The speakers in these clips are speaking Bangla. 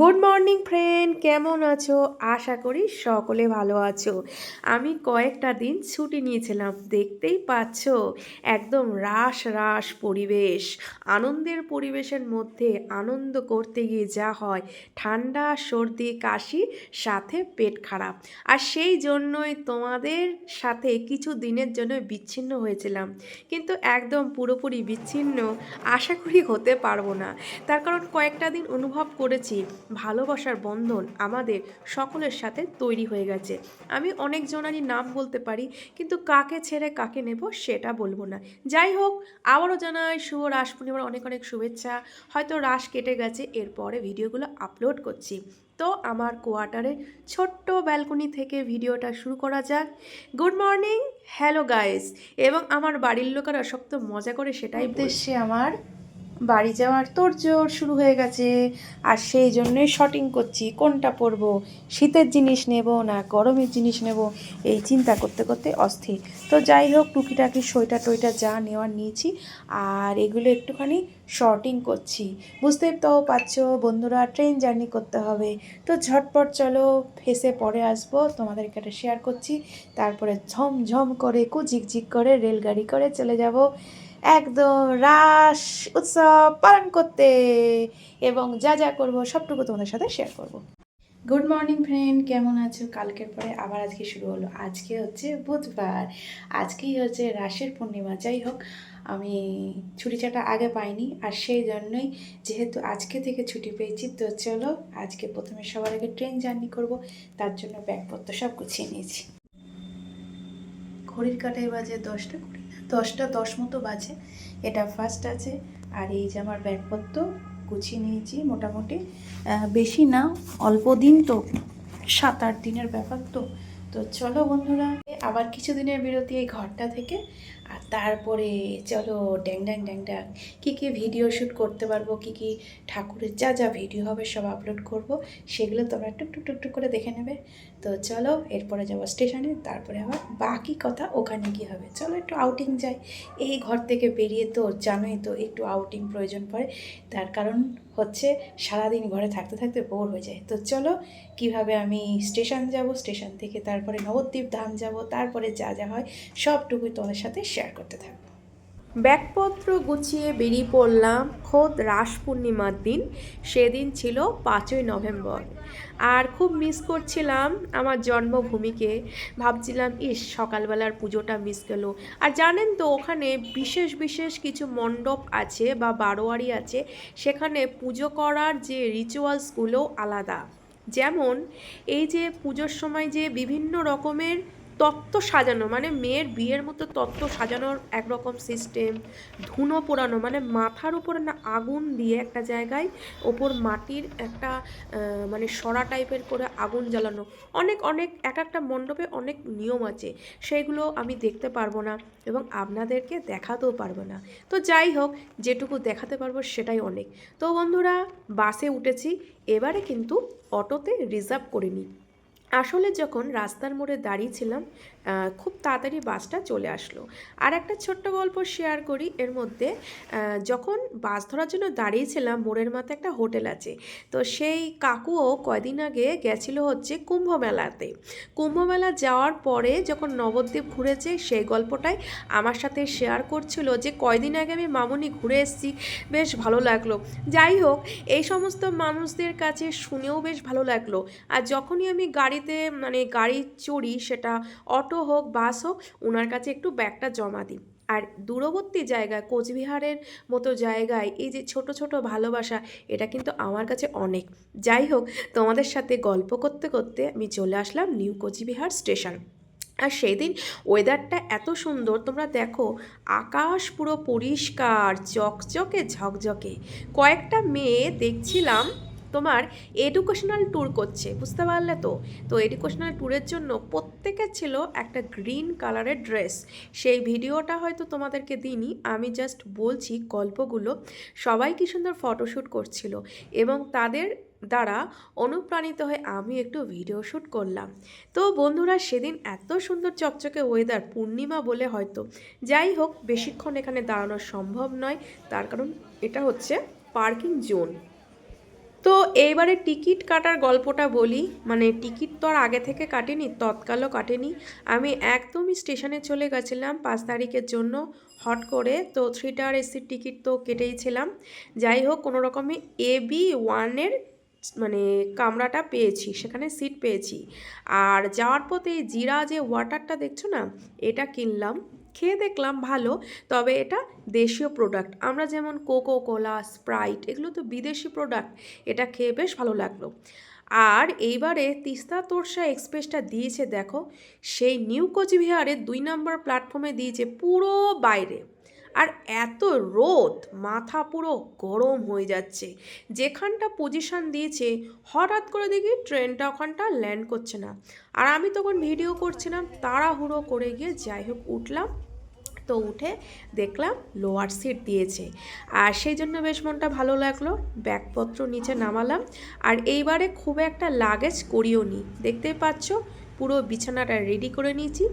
গুড মর্নিং ফ্রেন্ড কেমন আছো? আশা করি সকলে ভালো আছো। আমি কয়েকটা দিন ছুটি নিয়েছিলাম, দেখতেই পাচ্ছ, একদম রাস রাস পরিবেশ। আনন্দের পরিবেশের মধ্যে আনন্দ করতে গিয়ে যা হয়, ঠান্ডা, সর্দি, কাশি, সাথে পেট খারাপ। আর সেই জন্যই তোমাদের সাথে কিছু দিনের জন্য বিচ্ছিন্ন হয়েছিলাম। কিন্তু একদম পুরোপুরি বিচ্ছিন্ন আশা করি হতে পারব না। তার কারণ কয়েকটা দিন অনুভব করেছি ভালোবাসার বন্ধন আমাদের সকলের সাথে তৈরি হয়ে গেছে। আমি অনেক জনারই নাম বলতে পারি কিন্তু কাকে ছেড়ে কাকে নেব সেটা বলব না। যাই হোক আবারও জানাই শুভ রাস পূর্ণিমার অনেক অনেক শুভেচ্ছা। হয়তো রাস কেটে গেছে এরপরে ভিডিওগুলো আপলোড করছি। তো আমার কোয়ার্টারে ছোট্ট ব্যালকনি থেকে ভিডিওটা শুরু করা যাক। Good morning hello guys. এবং আমার বাড়ির লোকেরা সব তো মজা করে সেটাই উদ্দেশ্যে আমার বাড়ি যাওয়ার তোড়জোড় শুরু হয়ে গেছে। আর সেই জন্যই শটিং করছি, কোনটা পরবো? শীতের জিনিস নেব না গরমের জিনিস নেব? এই চিন্তা করতে করতে অস্থির। তো যাই হোক, টুকিটাকি সোয়েটার টোয়েটার যা নেওয়ার নিয়েছি, আর এগুলো একটুখানি শর্টিং করছি। বুঝতেই তো পারছ বন্ধুরা ট্রেন জার্নি করতে হবে। তো ঝটপট চলো, ফেসে পরে আসব, তোমাদেরকে এটা শেয়ার করছি। তারপরে ঝমঝম করে, কুঝিকঝিক করে, রেলগাড়ি করে চলে যাব। একদম রাস, উৎসব পালন করতে এবং যা যা করব, সবটুকু তোমাদের সাথে শেয়ার করব। গুড মর্নিং ফ্রেন্ড কেমন আছো? কালকের পরে আবার আজকে শুরু হলো। আজকে হচ্ছে বুধবার। আজকেই হচ্ছে রাসের পূর্ণিমা। যাই হোক, আমি ছুটি চাটা আগে পাইনি আর সেই জন্যই যেহেতু আজকে থেকে ছুটি পেয়েছি, তো চলো আজকে প্রথমে সবার আগে ট্রেন জার্নি করব। তার জন্য ব্যাগপত্র সব গুছিয়ে নিয়েছি। ঘড়ির কাটায় বাজে দশটা কুড়ি। দশটা, দশ মতো বাজে। এটা ফার্স্ট আছে। আর এই যে আমার ব্যাগপত্র, গুছিয়ে নিয়েছি মোটামুটি। বেশি না, অল্প দিন তো, সাত, আট দিনের ব্যাপার তো। তো চলো বন্ধুরা, আবার কিছুদিনের বিরতি এই ঘরটা থেকে। আর তারপরে চলো ড্যাং ড্যাং ড্যাং ড্যাং। কী কী ভিডিও শ্যুট করতে পারব, কী কী ঠাকুরের যা যা ভিডিও হবে সব আপলোড করব, সেগুলো তোমরা টুক টুক টুক টুক করে দেখে নেবে। তো চলো, এরপরে যাব স্টেশনে তারপরে আবার বাকি কথা ওখানে কী হবে। চলো একটু আউটিং যাই। এই ঘর থেকে বেরিয়ে তো জানোই তো একটু আউটিং প্রয়োজন পড়ে। তার কারণ হচ্ছে সারাদিন ঘরে থাকতে থাকতে বোর হয়ে যায়। তো চলো, কীভাবে আমি স্টেশন যাব স্টেশন থেকে তারপরে নবদ্বীপ ধাম যাব, তারপরে যা যা হয় সবটুকুই তোমাদের সাথে শেয়ার করতে থাকব। ব্যাগপত্র গুছিয়ে বেরিয়ে পড়লাম খোদ রাস পূর্ণিমার দিন। সেদিন ছিল পাঁচই নভেম্বর। আর খুব মিস করছিলাম আমার জন্মভূমিকে। ভাবছিলাম, ইস, সকালবেলার পুজোটা মিস গেল। আর জানেন তো, ওখানে বিশেষ বিশেষ কিছু মণ্ডপ আছে বা বারোয়ারি আছে। সেখানে পুজো করার যে রিচুয়ালসগুলো আলাদা। যেমন, এই যে পুজোর সময় যে বিভিন্ন রকমের তত্ত্ব সাজানো মানে মেয়ের বিয়ের মতো তত্ত্ব সাজানোর একরকম সিস্টেম ধুনো পোড়ানো মানে মাথার উপরে না আগুন দিয়ে একটা জায়গায় ওপর মাটির একটা মানে সরা টাইপের করে আগুন জ্বালানো। অনেক অনেক, এক একটা মণ্ডপে অনেক নিয়ম আছে সেইগুলো আমি দেখতে পারব না এবং আপনাদেরকে দেখাতেও পারব না। তো যাই হোক, যেটুকু দেখাতে পারব সেটাই অনেক। তো বন্ধুরা, বাসে উঠেছি, এবারে কিন্তু অটোতে রিজার্ভ করিনি আসলে যখন রাস্তার মোড়ে দাঁড়িয়েছিলাম খুব তাড়াতাড়ি বাসটা চলে আসলো। আর একটা ছোট্ট গল্প শেয়ার করি, এর মধ্যে যখন বাস ধরার জন্য দাঁড়িয়েছিলাম, মোড়ের মাথায় একটা হোটেল আছে, তো সেই কাকুও কয়দিন আগে গেছিল হচ্ছে কুম্ভ মেলাতে। যাওয়ার পরে যখন নবদ্বীপ ঘুরেছে, সেই গল্পটাই আমার সাথে শেয়ার করছিল যে কয়দিন আগে আমি মামনি ঘুরে এসেছি, বেশ ভালো লাগল। যাই হোক, এই সমস্ত মানুষদের কাছে শুনেও বেশ ভালো লাগল। আর যখনই আমি গাড়িতে মানে গাড়ি চড়ি, সেটা অটো হোক, বাস হোক ওনার কাছে একটু ব্যাগটা জমা দিই আর দূরবর্তী জায়গায়, কোচবিহারের মতো জায়গায়, এই যে ছোট ছোট ভালোবাসা, এটা কিন্তু আমার কাছে অনেক। যাই হোক, তোমাদের সাথে গল্প করতে করতে আমি চলে আসলাম নিউ কোচবিহার স্টেশন। আর সেই দিন ওয়েদারটা এত সুন্দর, তোমরা দেখো, আকাশ পুরো পরিষ্কার, চকচকে, ঝকঝকে। কয়েকটা মেয়ে দেখছিলাম তোমার এডুকেশনাল ট্যুর করছে, বুঝতে পারলে তো? তো এডুকেশনাল ট্যুরের জন্য প্রত্যেকের ছিল একটা গ্রিন কালারের ড্রেস সেই ভিডিওটা হয়তো তোমাদেরকে দিইনি, আমি জাস্ট বলছি গল্পগুলো। সবাই কি সুন্দর ফটোশ্যুট করছিল এবং তাদের দ্বারা অনুপ্রাণিত হয়ে আমি একটু ভিডিও শ্যুট করলাম। তো বন্ধুরা, সেদিন এত সুন্দর চকচকে ওয়েদার পূর্ণিমা বলে হয়তো। যাই হোক, বেশিক্ষণ এখানে দাঁড়ানো সম্ভব নয়, তার কারণ এটা হচ্ছে পার্কিং জোন তো এইবারে টিকিট কাটার গল্পটা বলি। মানে টিকিট তো আর আগে থেকে কাটেনি, তৎকালও কাটেনি। আমি একদমই স্টেশনে চলে গেছিলাম পাঁচ তারিখের জন্য হট করে। তো থ্রিটার এসির টিকিট তো কেটেইছিলাম যাই হোক, কোনো রকমে এ বি ওয়ানের মানে কামরাটা পেয়েছি, সেখানে সিট পেয়েছি। আর যাওয়ার পথে জিরা যে ওয়াটারটা দেখছ না, এটা কিনলাম। খেয়ে দেখলাম ভালো, তবে এটা দেশীয় প্রোডাক্ট আমরা যেমন কোকো কোলা স্প্রাইট এগুলো তো বিদেশি প্রোডাক্ট এটা খেয়ে বেশ ভালো লাগল। আর এইবারে তিস্তা তোরসা এক্সপ্রেসটা দিয়েছে দেখো, সেই নিউ কোচবিহারের দুই নম্বর প্ল্যাটফর্মে দিয়েছে পুরো বাইরে। আর এত রোদ, মাথা পুরো গরম হয়ে যাচ্ছে। যেখানটা পজিশন দিয়েছে, হঠাৎ করে দেখি ট্রেনটা ওখানটা ল্যান্ড করছে না। আর আমি তখন ভিডিও করছিলাম, তাড়াহুড়ো করে গিয়ে যাই হোক উঠলাম, তো উঠে দেখলাম লোয়ার সিট দিয়েছে। আর সেই জন্য বেশ মনটা ভালো লাগল, ব্যাগপত্র নিচে নামালাম। আর এইবারে খুব একটা লাগেজ করিও নি। দেখতেই পাচ্ছ পুরো বিছানাটা রেডি করে নিয়েছি।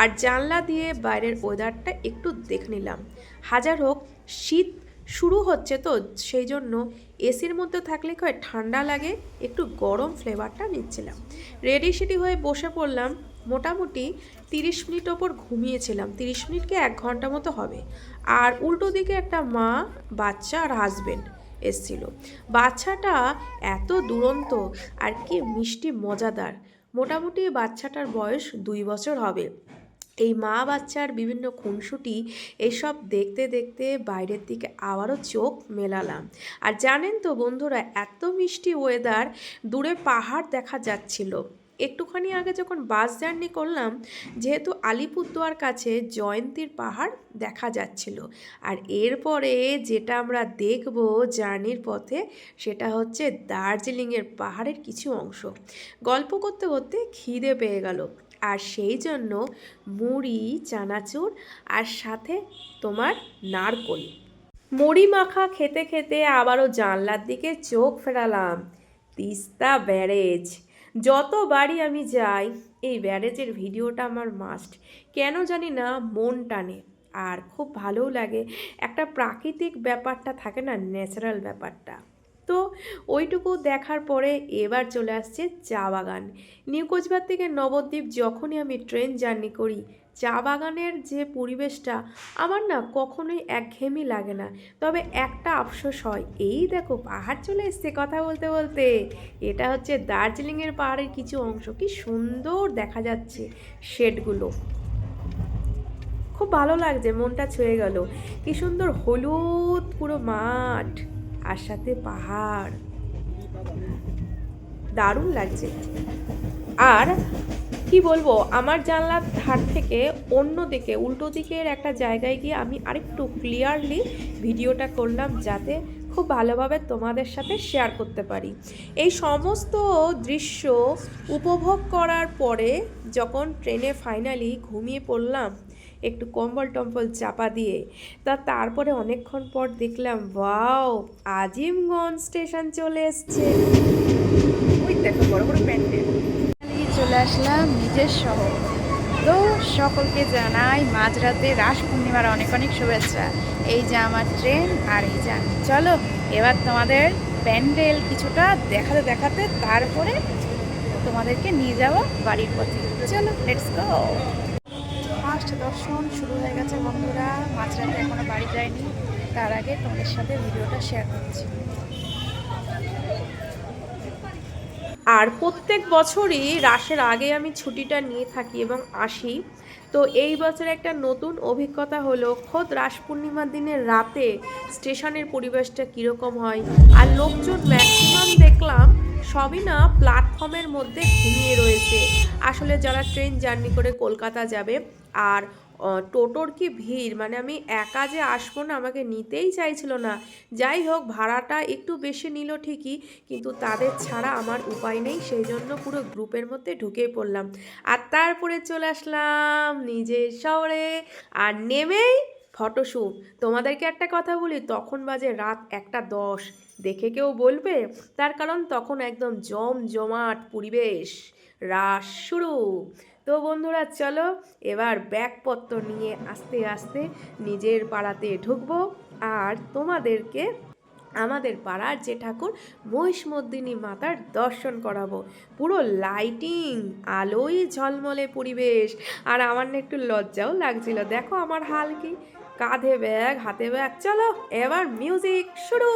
আর জানলা দিয়ে বাইরের ওয়েদারটা একটু দেখে নিলাম। হাজার হোক, শীত শুরু হচ্ছে তো, সেই জন্য এসির মধ্যে থাকলে হয়, ঠান্ডা লাগে, একটু গরম ফ্লেভারটা নিচ্ছিলাম। রেডি সেডি হয়ে বসে পড়লাম, মোটামুটি তিরিশ মিনিট ওপর ঘুমিয়েছিলাম। তিরিশ মিনিট কি এক ঘণ্টা মতো হবে। আর উল্টো দিকে একটা মা, বাচ্চা আর হাজবেন্ড এসছিল। বাচ্চাটা এত দুরন্ত, আর কি মিষ্টি, মজাদার। মোটামুটি বাচ্চাটার বয়স দুই বছর হবে। এই মা বাচ্চার বিভিন্ন খুনসুটি, এসব দেখতে দেখতে বাইরের দিকে আবারও চোখ মেলালাম। আর জানেন তো বন্ধুরা, এত মিষ্টি ওয়েদার দূরে পাহাড় দেখা যাচ্ছিল। একটুখানি আগে যখন বাস জার্নি করলাম, যেহেতু আলিপুরদুয়ার কাছে জয়ন্তীর পাহাড় দেখা যাচ্ছিল। আর এরপরে যেটা আমরা দেখব জার্নির পথে, সেটা হচ্ছে দার্জিলিংয়ের পাহাড়ের কিছু অংশ। গল্প করতে করতে খিদে পেয়ে গেল। আর সেই জন্য মুড়ি, চানাচুর আর সাথে তোমার নারকোল। মুড়ি মাখা খেতে খেতে আবারও জানলার দিকে চোখ ফেরালাম। তিস্তা ব্যারেজ। যতবারই আমি যাই, এই ব্যারেজের ভিডিওটা আমার মাস্ট কেন জানি না, মন টানে। আর খুব ভালোও লাগে। একটা প্রাকৃতিক ব্যাপারটা থাকে না ন্যাচারাল ব্যাপারটা। তো ওইটুকু দেখার পরে এবার চলে আসছে চা বাগান। নিউ কোচবিহার থেকে নবদ্বীপ যখনই আমি ট্রেন জার্নি করি, চা বাগানের যে পরিবেশটা, আমার না কখনোই একঘেয়েমি লাগে না। তবে একটা আফসোস হয়, এই দেখো পাহাড় চলে এসছে কথা বলতে বলতে। এটা হচ্ছে দার্জিলিংয়ের পাহাড়ের কিছু অংশ, কি সুন্দর দেখা যাচ্ছে শেডগুলো। খুব ভালো লাগছে, মনটা ছুঁয়ে গেল। কি সুন্দর হলুদ পুরো মাঠ। আর সাথে পাহাড়। দারুণ লাগছে। আর কি বলব, আমার জানলার ধার থেকে অন্য দিকে, উল্টো দিকের একটা জায়গায় গিয়ে আমি আরেকটু ক্লিয়ারলি ভিডিওটা করলাম যাতে খুব ভালোভাবে তোমাদের সাথে শেয়ার করতে পারি। এই সমস্ত দৃশ্য উপভোগ করার পরে যখন ট্রেনে ফাইনালি ঘুমিয়ে পড়লাম একটু কম্বল টম্বল চাপা দিয়ে তা তারপরে অনেকক্ষণ পর দেখলাম ওয়াও আজিমগঞ্জ স্টেশন চলে এসছে। ওই দেখো বড় বড় প্যান্ডেল। চলে আসলাম নিজের শহর। তো সকলকে জানাই মাঝরাতে রাস পূর্ণিমার অনেক অনেক শুভেচ্ছা। এই যে আমার ট্রেন আর এই যে চলো এবার তোমাদের প্যান্ডেল কিছুটা দেখাতে দেখাতে তারপরে তোমাদেরকে নিয়ে যাব বাড়ির পথে। চলো লেটস গো ফার্স্ট দর্শন শুরু হয়ে গেছে বন্ধুরা। মাঝরাতে এখনও বাড়ি যায়নি। তার আগে তোমাদের সাথে ভিডিওটা শেয়ার করছি। আর প্রত্যেক বছরই রাসের আগে আমি ছুটিটা নিয়ে থাকি এবং আসি। তো এই বছর একটা নতুন অভিজ্ঞতা হলো, খোদ রাস পূর্ণিমার দিনের রাতে স্টেশনের পরিবেশটা কীরকম হয়? আর লোকজন ম্যাক্সিমাম দেখলাম সবই না প্ল্যাটফর্মের মধ্যে ঘুমিয়ে রয়েছে। আসলে যারা ট্রেন জার্নি করে কলকাতা যাবে আর টোটোর কি ভিড়? মানে আমি একা যে আসব না, আমাকে নিতেই চাইছিল না। যাই হোক, ভাড়াটা একটু বেশি নিল ঠিকই, কিন্তু তাদের ছাড়া আমার উপায় নেই সেই জন্য পুরো গ্রুপের মধ্যে ঢুকেই পড়লাম। আর তারপরে চলে আসলাম নিজের শহরে, আর নেমেই ফটোশ্যুট তোমাদেরকে একটা কথা বলি, তখন বাজে রাত একটা দশ। দেখে কেউ বলবে, তার কারণ তখন একদম জম জমাট পরিবেশ। রাস শুরু। তো বন্ধুরা, চলো এবার ব্যাগপত্র নিয়ে আস্তে আস্তে নিজের পাড়াতে ঢুকবো। আর তোমাদেরকে আমাদের পাড়ার যে ঠাকুর মহিষমর্দিনী মাতার দর্শন করাবো। পুরো লাইটিং আলোয় ঝলমলে পরিবেশ। আর আমার না একটু লজ্জাও লাগছিল। দেখো আমার হাল কি। কাঁধে ব্যাগ হাতে ব্যাগ চলো এবার মিউজিক শুরু।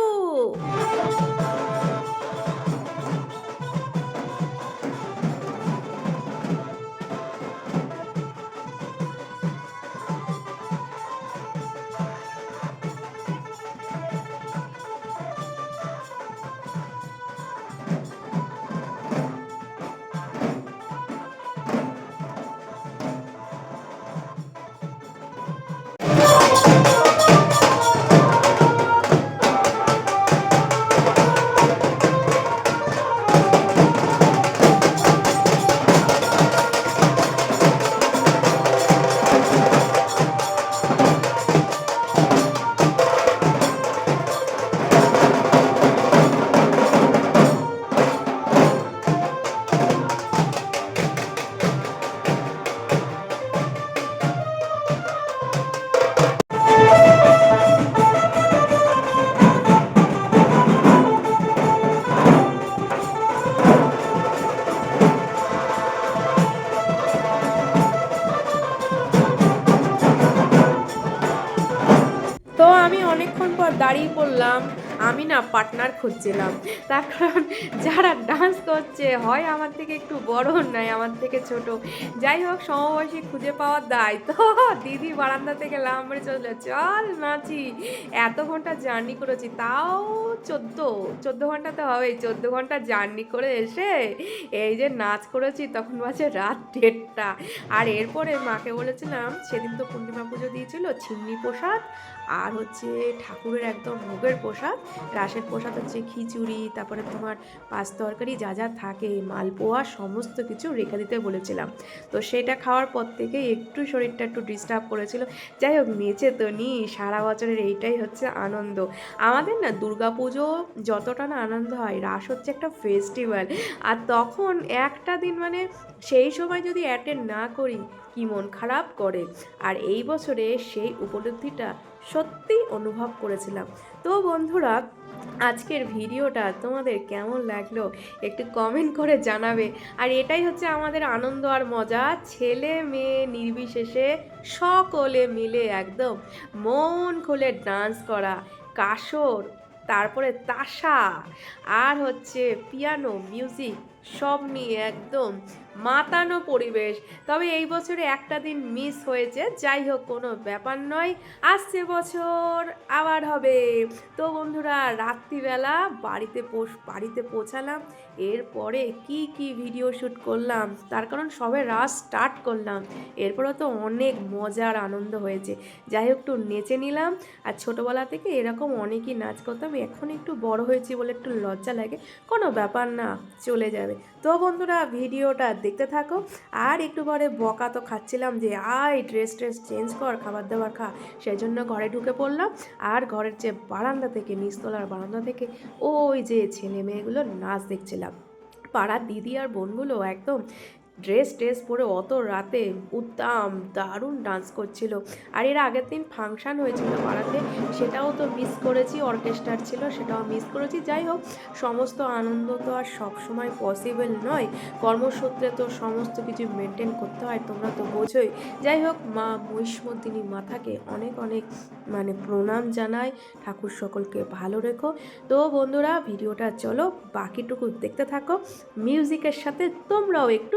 অনেকক্ষণ পর দাঁড়িয়ে পড়লাম, আমি না পার্টনার খুঁজছিলাম। তার কারণ যারা ডান্স করছে, হয় আমার থেকে একটু বড় নয় আমার থেকে ছোট। যাই হোক, সমবয়সী খুঁজে পাওয়ার দায় তো দিদি বারান্দা থেকে মেরে চলে চল নাচি এত ঘণ্টা জার্নি করেছি, তাও চোদ্দ চোদ্দ ঘণ্টা তো হবেই, চোদ্দ ঘণ্টা জার্নি করে এসে এই যে নাচ করেছি তখন বাজে রাত দেড়টা। আর এরপরে মাকে বলেছিলাম, সেদিন তো পূর্ণিমা পুজো দিয়েছিল, ছিন্নি প্রসাদ আর হচ্ছে ঠাকুরের একদম ভোগের প্রসাদ, রাসের প্রসাদ হচ্ছে খিচুড়ি, তারপরে তোমার পাঁচ তরকারি যা যা থাকে, মালপোয়া সমস্ত কিছু রেখে দিতে বলেছিলাম। তো সেটা খাওয়ার পর থেকে একটু শরীরটা একটু ডিস্টার্ব করেছিল। যাই হোক নেচে তো নি সারা বছরের এইটাই হচ্ছে আনন্দ। আমাদের না দুর্গাপুজো যতটা না আনন্দ হয়, রাস হচ্ছে একটা ফেস্টিভ্যাল আর তখন একটা দিন মানে সেই সময় যদি অ্যাটেন্ড না করি, কি মন খারাপ করে? আর এই বছরে সেই উপলব্ধিটা সত্যি অনুভব করেছিলাম। তো বন্ধুরা, আজকের ভিডিওটা তোমাদের কেমন লাগল একটু কমেন্ট করে জানাবে। আর এটাই হচ্ছে আমাদের আনন্দ আর মজা, ছেলে মেয়ে নির্বিশেষে সকলে মিলে একদম মন খুলে ডান্স করা কাসর তারপরে তাসা আর হচ্ছে পিয়ানো মিউজিক সব নিয়ে একদম মাতানো পরিবেশ। তবে এই বছরে একটা দিন মিস হয়েছে, যাই হোক কোনো ব্যাপার নয়। আসছে বছর, আবার হবে। তো বন্ধুরা, রাত্রিবেলা বাড়িতে পোষ, বাড়িতে পৌঁছালাম। এরপরে কি কি ভিডিও শ্যুট করলাম, তার কারণ সবে রাস স্টার্ট করলাম। এরপরে তো অনেক মজার আনন্দ হয়েছে। যাই হোক একটু নেচে নিলাম। আর ছোটোবেলা থেকে এরকম অনেকই নাচ করতাম। এখন একটু বড় হয়েছি বলে একটু লজ্জা লাগে। কোনো ব্যাপার না, চলে যাবে। তো বন্ধুরা, ভিডিওটা দেখতে থাকো। আর একটু পরে বকা তো খাচ্ছিলাম যে, আয় ড্রেস ট্রেস চেঞ্জ কর, খাবার দাবার খা। সেই জন্য ঘরে ঢুকে পড়লাম। আর ঘরের যে বারান্দা থেকে, নিচতলার বারান্দা থেকে, ওই যে ছেলে মেয়েগুলো নাচ দেখছিলাম। পাড়ার দিদি আর বোনগুলো একদম ড্রেস ট্রেস পরে অত রাতে উদ্দাম দারুণ ডান্স করছিল। আর এর আগের দিন ফাংশান হয়েছিল পাড়াতে, সেটাও তো মিস করেছি অর্কেস্ট্রার ছিল, সেটাও মিস করেছি। যাই হোক, সমস্ত আনন্দ তো আর সবসময় পসিবল নয়। কর্মসূত্রে তো সমস্ত কিছু মেনটেন করতে হয়, তোমরা তো বোঝোই। যাই হোক, মা মহিষ্মদিনী মাথাকে অনেক অনেক মানে প্রণাম জানাই। ঠাকুর সকলকে ভালো রেখো। তো বন্ধুরা, ভিডিওটা চলো, বাকিটুকু দেখতে থাকো। মিউজিকের সাথে তোমরাও একটু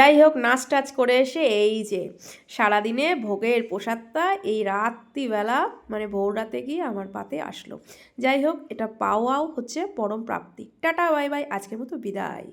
যাই হোক নাচ টাচ করে এসে এই যে সারাদিনে ভোগের প্রসাদটা এই রাত্রিবেলা মানে ভোর রাতে গিয়ে আমার পাতে আসলো। যাই হোক, এটা পাওয়াও হচ্ছে পরম প্রাপ্তি। Tata, bye bye. আজকের মতো বিদায়।